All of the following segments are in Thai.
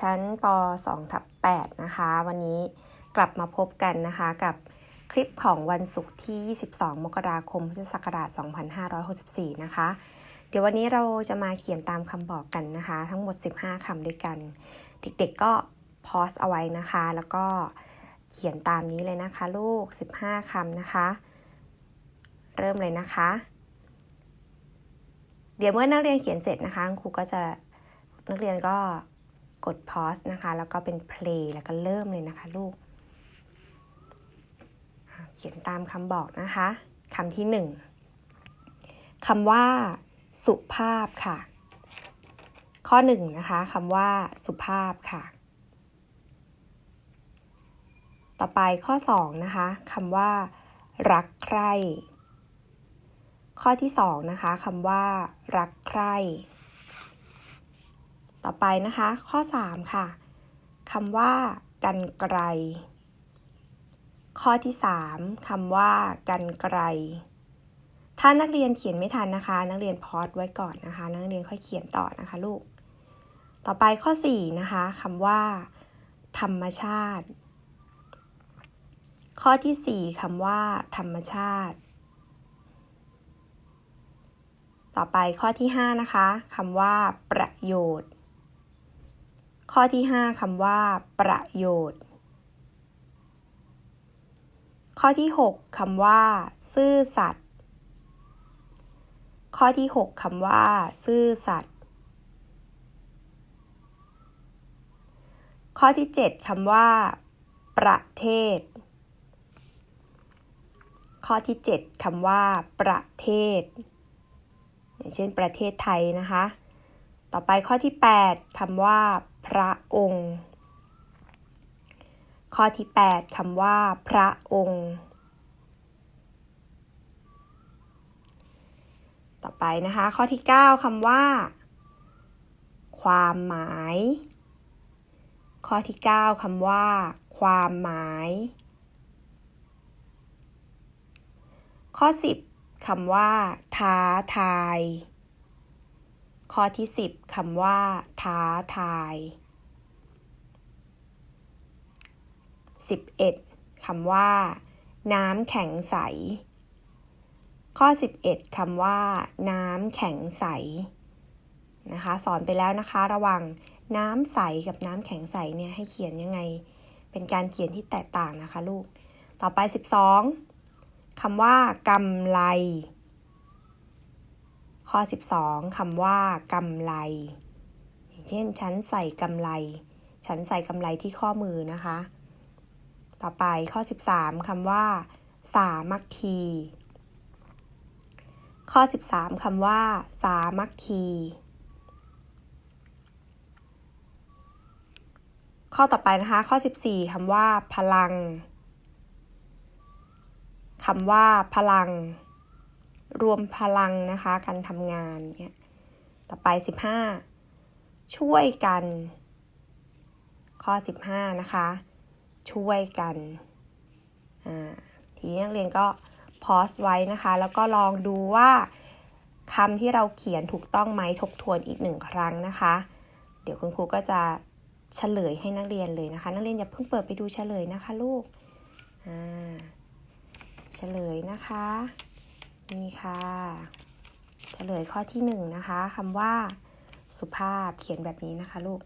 ชั้นป 2 ทับ8นะคะ วันนี้กลับมาพบกันนะคะกับคลิปของวันศุกร์ที่ 22 มกราคม พุทธศักราช 2564 นะคะ เดี๋ยววันนี้เราจะมาเขียนตามคำบอกกันนะคะ ทั้งหมด 15 คำด้วยกัน เด็กๆก็พอสเอาไว้นะคะ แล้วก็เขียนตามนี้เลยนะคะลูก 15 คำนะคะ เริ่มเลยนะคะ เดี๋ยวเมื่อนักเรียนเขียนเสร็จนะคะครูก็จะนักเรียนก็ กด pause นะคะ แล้วก็เป็น play แล้วก็เริ่มเลยนะคะลูก เขียนตามคำบอกนะคะคำที่หนึ่งคำว่า สุภาพค่ะ ข้อหนึ่งนะคะคำว่า สุภาพค่ะ ต่อไปข้อสองนะคะคำว่า รักใคร่ข้อที่สองนะคะคำว่า รักใคร่ ต่อไปนะคะ ข้อ 3 ค่ะคำว่า กันไกล ข้อที่ 3คำว่า กันไกล ถ้านักเรียนเขียนไม่ทันนะคะ นักเรียนพอดไว้ก่อนนะคะ นักเรียนค่อยเขียนต่อนะคะลูก ต่อไปข้อ 4 นะคะคำว่า ธรรมชาติ ข้อที่ 4คำว่า ธรรมชาติ ต่อไปข้อที่ 5 นะคะคำว่า ประโยชน์ ข้อที่ 5คำว่า ประโยชน์ ข้อที่ 6คำว่า ซื่อสัตย์ข้อที่ 6คำว่า ซื่อสัตย์ข้อที่ 7คำว่า ประเทศ ข้อที่ 7คำว่า ประเทศ อย่างเช่นประเทศไทยนะคะ ต่อไปข้อที่ 8คำว่า พระองค์ ข้อที่ 8คำว่า พระองค์ ต่อไปนะคะ ข้อที่ 9คำว่า ความหมาย ข้อที่ 9คำว่า ความหมาย ข้อ 10คำว่า ท้าทาย ข้อที่ 10คำว่า ท้าทาย 11คำว่า น้ำแข็งใส ข้อ 11คำว่า น้ำแข็งใสนะคะ สอนไปแล้วนะคะ ระหว่างน้ำใสกับน้ำแข็งใสเนี่ยให้เขียนยังไง เป็นการเขียนที่แตกต่างนะคะลูก ต่อไป 12คำว่ากำไล ข้อ 12คำว่ากำไล อย่างเช่น ฉันใส่กำไล ฉันใส่กำไลที่ข้อมือนะคะ ต่อไปข้อ 13คำว่า สามัคคี ข้อ 13คำว่า สามัคคี ข้อต่อไปนะคะ ข้อ 14คำว่า พลังคำว่า พลัง รวมพลังนะคะ การทำงานเนี่ยต่อไป 15 ช่วยกัน ข้อ 15 นะคะ ช่วยกันทีนี้นักเรียนก็พอสไว้นะคะ แล้วก็ลองดูว่าคำที่เราเขียนถูกต้องไหมทบทวนอีกหนึ่งครั้งนะคะ เดี๋ยวคุณครูก็จะเฉลยให้นักเรียนเลยนะคะ นักเรียนอย่าเพิ่งเปิดไปดูเฉลยนะคะลูกเฉลยนะคะ นี่ค่ะเฉลยข้อที่หนึ่งนะคะคำว่า สุภาพเขียนแบบนี้นะคะลูก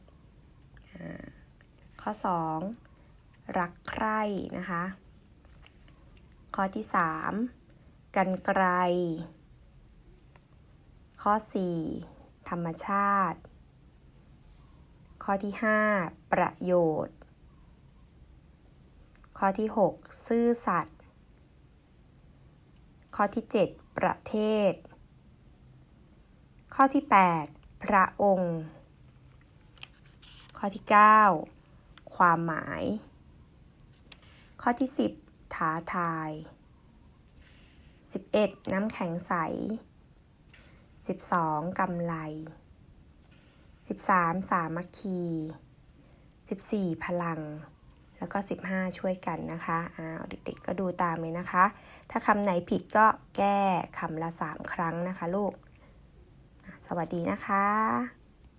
ข้อสองรักใคร่นะคะ ข้อที่สามกันไกล ข้อสี่ธรรมชาติ ข้อที่ห้าประโยชน์ ข้อที่หกซื่อสัตย์ ข้อที่ 7 ประเทศ ข้อที่ 8 พระองค์ ข้อที่ 9 ความหมาย ข้อที่ 10 ท้าทาย 11. น้ำแข็งใส 12. กำไล 13. สามัคคี 14. พลัง แล้วก็ 15 ช่วยกันนะคะอ้าวเด็กๆก็ดูตามเลยนะคะ ถ้าคำไหนผิดก็แก้คำละ 3 ครั้งนะคะลูก สวัสดีนะคะ